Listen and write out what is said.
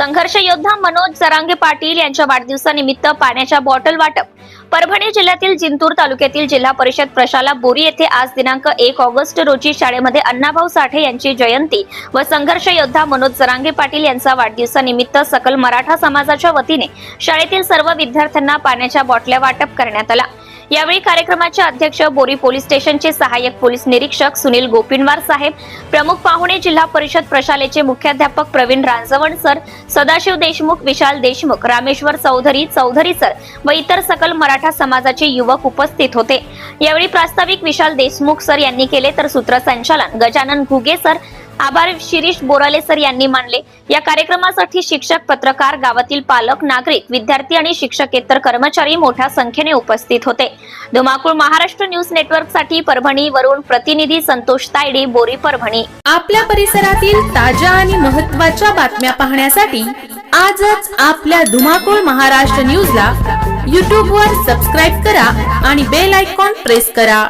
संघर्ष योद्धा मनोज जरांगे पाटील यांच्या वाढदिवसानिमित्त पाण्याच्या बॉटल वाटप. परभणी जिल्ह्यातील जिंतूर तालुक्यातील जिल्हा परिषद प्रशाला बोरी येथे आज दिनांक एक ऑगस्ट रोजी शाळेमध्ये अण्णाभाऊ साठे यांची जयंती व संघर्ष योद्धा मनोज जरांगे पाटील यांचा वाढदिवसानिमित्त सकल मराठा समाजाच्या वतीने शाळेतील सर्व विद्यार्थ्यांना पाण्याच्या बॉटल्या वाटप करण्यात आला. यावेळी कार्यक्रमाचे अध्यक्ष बोरी पोलीस स्टेशनचे सहाय्यक पोलीस निरीक्षक सुनील गोपिनवार साहेब प्रमुख पाहुणे जिल्हा परिषद प्रशालेचे मुख्याध्यापक प्रवीण रांजवण सर सदाशिव देशमुख विशाल देशमुख रामेश्वर चौधरी चौधरी सर व इतर सकल मराठा समाजाचे युवक उपस्थित होते. यावेळी प्रास्ताविक विशाल देशमुख सर यांनी केले तर सूत्रसंचालन गजानन घुगे सर आभार शिरीष बोराले सर यांनी मानले. या कार्यक्रमासाठी शिक्षक पत्रकार गावातील पालक नागरिक विद्यार्थी आणि शिक्षकेतर कर्मचारी मोठ्या संख्येने उपस्थित होते. धुमाकूळ महाराष्ट्र न्यूज नेटवर्कसाठी परभणी वरून प्रतिनिधी संतोष तायडे बोरी परभणी. आपल्या परिसरातील ताज्या आणि महत्त्वाच्या बातम्या पाहण्यासाठी आजच आपल्या धुमाकूळ महाराष्ट्र न्यूजला YouTube वर सबस्क्राईब करा आणि बेल आयकॉन प्रेस करा.